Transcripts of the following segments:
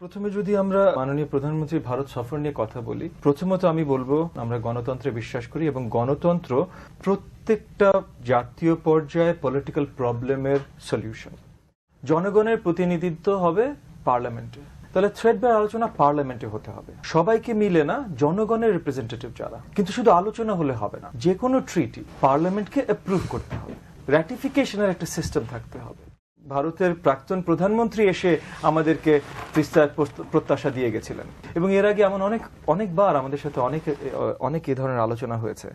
প্রথমে যদি আমরা মাননীয় প্রধানমন্ত্রী ভারত সফর নিয়ে কথা বলি, প্রথমত আমি বলব, আমরা গণতন্ত্রে বিশ্বাস করি এবং গণতন্ত্র প্রত্যেকটা জাতীয় পর্যায়ে পলিটিক্যাল প্রবলেমের সলিউশন জনগণের প্রতিনিধিত্ব হবে পার্লামেন্টে তাহলে থ্রেড বাই আলোচনা পার্লামেন্টে হতে হবে। সবাইকে মিলে না, জনগণের রিপ্রেজেন্টেটিভ যারা। কিন্তু শুধু আলোচনা হলে হবে না যে কোনো ট্রিটি পার্লামেন্টকে অ্যাপ্রুভ করতে হবে। র্যাটিফিকেশনের একটা সিস্টেম থাকতে হবে। ভারতের প্রাক্তন প্রধানমন্ত্রী এসে আমাদেরকে তিস্তার প্রত্যাশা দিয়ে গেছিলেন। এবং এর আগে এমন অনেক, অনেকবার আমাদের সাথে অনেক অনেক এ ধরনের আলোচনা হয়েছে।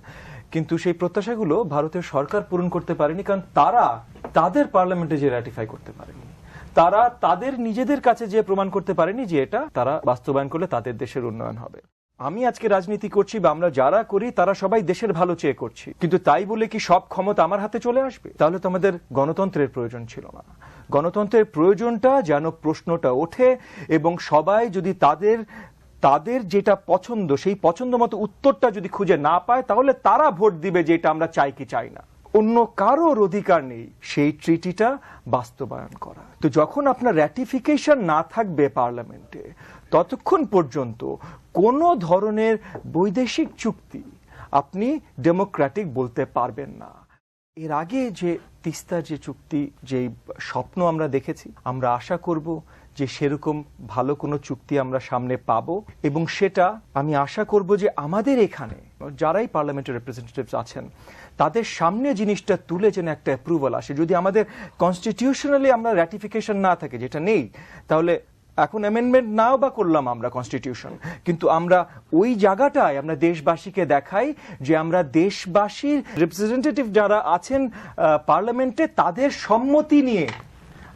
কিন্তু সেই প্রত্যাশাগুলো ভারতের সরকার পূরণ করতে পারেনি কারণ তারা তাদের পার্লামেন্টে যে র্যাটিফাই করতে পারেনি। তারা তাদের নিজেদের কাছে যে প্রমাণ করতে পারেনি যে এটা তারা বাস্তবায়ন করলে তাদের দেশের উন্নয়ন হবে। আমি আজকে রাজনীতি করছি বা আমরা যারা করি, তারা সবাই দেশের ভালো চেয়ে করছি। কিন্তু তাই বলে কি সব ক্ষমতা আমার হাতে চলে আসবে? তাহলে তো আমাদের গণতন্ত্রের প্রয়োজন ছিল না। গণতন্ত্রের প্রয়োজনটা যেন প্রশ্নটা ওঠে এবং সবাই যদি তাদের তাদের যেটা পছন্দ, সেই পছন্দ মতো উত্তরটা যদি খুঁজে না পায়, তাহলে তারা ভোট দিবে যে এটা আমরা চাই কি চাই না। অন্য কারোর অধিকার নেই। সেই ট্রিটিটা বাস্তবায়ন করা। তো যখন আপনার র্যাটিফিকেশন না থাকবে পার্লামেন্টে ততক্ষণ পর্যন্ত কোনো ধরনের বৈদেশিক চুক্তি আপনি ডেমোক্রেটিক বলতে পারবেন না। এর আগে যে তিস্তা যে চুক্তি যে স্বপ্ন আমরা দেখেছি, আমরা আশা করব যে সেরকম ভালো কোনো চুক্তি আমরা সামনে পাবো এবং সেটা আমি আশা করব যে আমাদের এখানে যারাই পার্লামেন্টের রিপ্রেজেন্টেটিভস আছেন, তাদের সামনে জিনিসটা তুলে যেন একটা অ্যাপ্রুভাল আসে। যদি আমাদের কনস্টিটিউশনালি আমরা র্যাটিফিকেশন না থাকে, যেটা নেই, তাহলে এখন অ্যামেন্ডমেন্ট নাও বা করলাম আমরা কনস্টিটিউশন কিন্তু আমরা ওই জায়গাটায় আমরা দেশবাসীকে দেখাই যে আমরা দেশবাসীর রিপ্রেজেন্টেটিভ যারা আছেন পার্লামেন্টে তাদের সম্মতি নিয়ে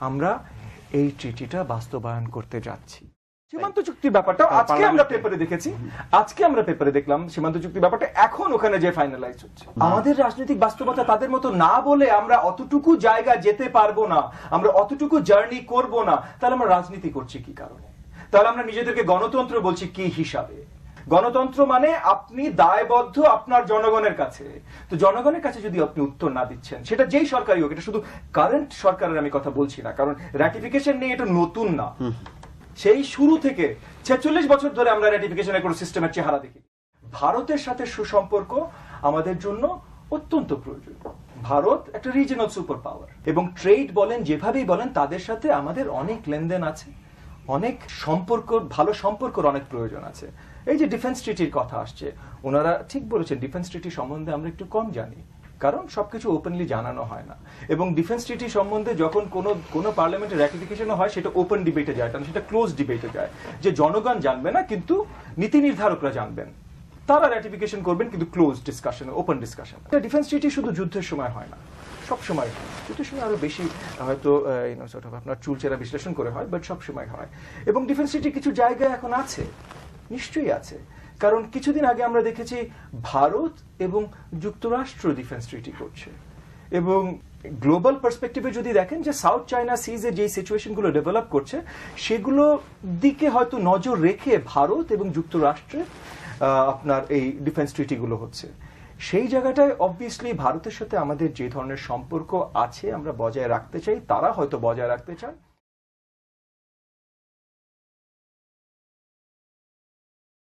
আমরা এই ট্রিটিটা বাস্তবায়ন করতে যাচ্ছি। সীমান্ত চুক্তির ব্যাপারটা আজকে আমরা পেপারে দেখেছি। আজকে আমরা পেপারে দেখলাম সীমান্ত চুক্তির ব্যাপারটা এখন ওখানে যে ফাইনালাইজ হচ্ছে। আমাদের রাজনৈতিক বাস্তবতা তাদের মতো না বলে আমরা অতটুকু জায়গা যেতে পারব না আমরা অতটুকু জার্নি করব না তাহলে আমরা রাজনীতি করছি কি কারণে? তাহলে আমরা নিজেদেরকে গণতন্ত্র বলছি কি হিসাবে? গণতন্ত্র মানে আপনি দায়বদ্ধ আপনার জনগণের কাছে। তো জনগণের কাছে যদি আপনি উত্তর না দিচ্ছেন সেটা যেই সরকারই হোক এটা শুধু কারেন্ট সরকারের আমি কথা বলছি না কারণ র্যাটিফিকেশন নিয়ে এটা নতুন না। সেই শুরু থেকে ছেচল্লিশ বছর ধরে আমরা র্যাটিফিকেশনের কোনো সিস্টেমের চেহারা দেখি। ভারতের সাথে সুসম্পর্ক আমাদের জন্য অত্যন্ত প্রয়োজন। ভারত একটা রিজিনাল সুপার পাওয়ার এবং ট্রেড বলেন, যেভাবেই বলেন, তাদের সাথে আমাদের অনেক লেনদেন আছে, অনেক সম্পর্ক, ভালো সম্পর্কর অনেক প্রয়োজন আছে। এই যে ডিফেন্স ট্রিটির কথা আসছে, ওনারা ঠিক বলেছেন ডিফেন্স ট্রিটি সম্বন্ধে আমরা একটু কম জানি। কারণ সবকিছু ওপেনলি জানানো হয় না। এবং ডিফেন্স ট্রিটি সম্বন্ধে যখন কোনো কোনো পার্লামেন্টের র্যাটিফিকেশন হয়, সেটা ওপেন ডিবেটে যায়, কারণ সেটা ক্লোজ ডিবেটে যায়। যে জনগণ জানবে না, কিন্তু নীতি নির্ধারকরা জানবেন। তারা র্যাটিফিকেশন করবেন, কিন্তু close discussion open discussion defence treaty শুধু যুদ্ধের সময় হয় না। সব সময় হয়। যুদ্ধের সময় আরও বেশি হয়তো আপনার চুলচেরা বিশ্লেষণ করে হয় বাট সব সময় হয়। এবং ডিফেন্স ট্রিটি কিছু জায়গায় এখন আছে। নিশ্চয়ই আছে। কারণ কিছুদিন আগে আমরা দেখেছি ভারত এবং যুক্তরাষ্ট্র ডিফেন্স ট্রিটি করছে। এবং গ্লোবাল পার্সপেক্টিভে যদি দেখেন যে সাউথ চায়না সিজে যে সিচুয়েশনগুলো ডেভেলপ করছে, সেগুলো দিকে হয়তো নজর রেখে ভারত এবং যুক্তরাষ্ট্রে আপনার এই ডিফেন্স ট্রিটিগুলো হচ্ছে। সেই জায়গাটায় অবভিয়াসলি ভারতের সাথে আমাদের যে ধরনের সম্পর্ক আছে আমরা বজায় রাখতে চাই, তারা হয়তো বজায় রাখতে চান।